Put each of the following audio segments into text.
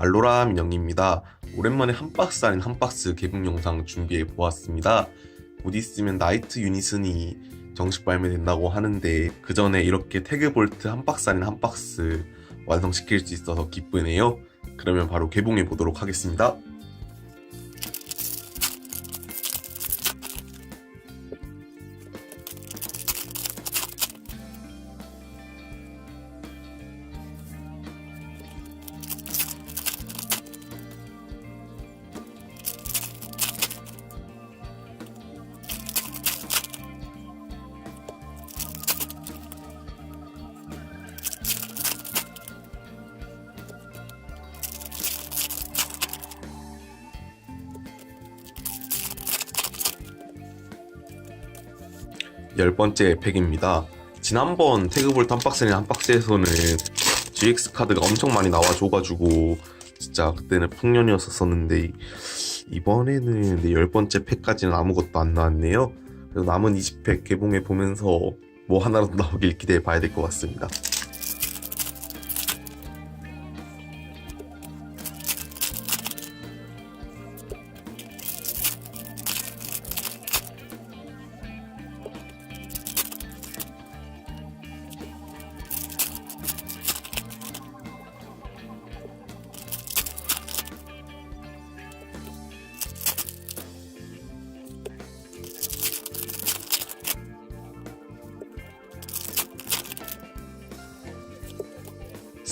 알로라 민영입니다. 오랜만에 한 박스 아닌 한 박스 개봉 영상 준비해 보았습니다. 곧 있으면 나이트 유닛은이 정식 발매된다고 하는데 그 전에 이렇게 태그 볼트 한 박스 아닌 한 박스 완성시킬 수 있어서 기쁘네요. 그러면 바로 개봉해 보도록 하겠습니다. 열 번째 팩입니다. 지난번 태그볼트 한 박스는 한 박스에서는 GX 카드가 엄청 많이 나와줘가지고 진짜 그때는 풍년이었었는데 이번에는 네, 열 번째 팩까지는 아무것도 안 나왔네요. 그래서 남은 20팩 개봉해 보면서 뭐 하나라도 나오길 기대해 봐야 될 것 같습니다.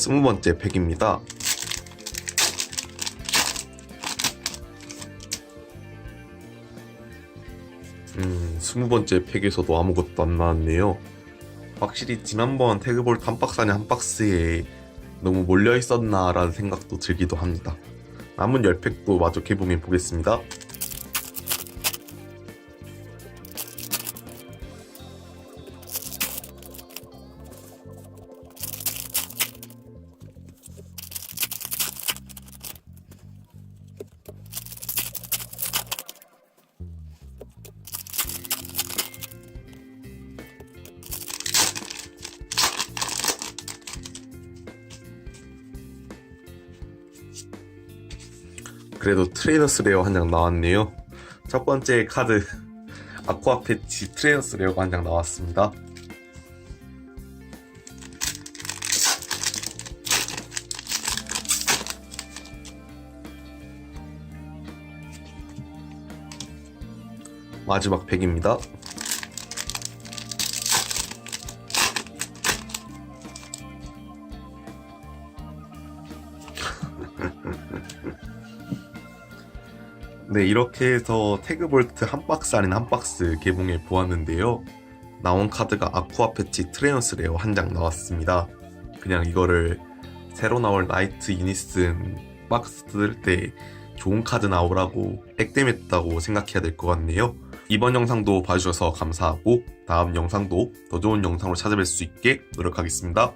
스무 번째 팩입니다. 음, 스무 번째 팩에서도 아무것도 안 나왔네요. 확실히 지난번 박스 안에 한 박스에 너무 몰려 있었나라는 생각도 들기도 합니다. 남은 10팩도 마저 개봉해 보겠습니다. 그래도 트레이너스 레어 한 장 나왔네요. 첫 번째 카드 아쿠아 패치 트레이너스 레어가 한 장 나왔습니다. 마지막 팩입니다. 네, 이렇게 해서 태그볼트 한 박스 아닌 한 박스 개봉해 보았는데요. 나온 카드가 아쿠아 패치 트레너스 레어 한 장 나왔습니다. 그냥 이거를 새로 나올 나이트 유니슨 박스 뜯을 때 좋은 카드 나오라고 액땜했다고 생각해야 될 것 같네요. 이번 영상도 봐주셔서 감사하고 다음 영상도 더 좋은 영상으로 찾아뵐 수 있게 노력하겠습니다.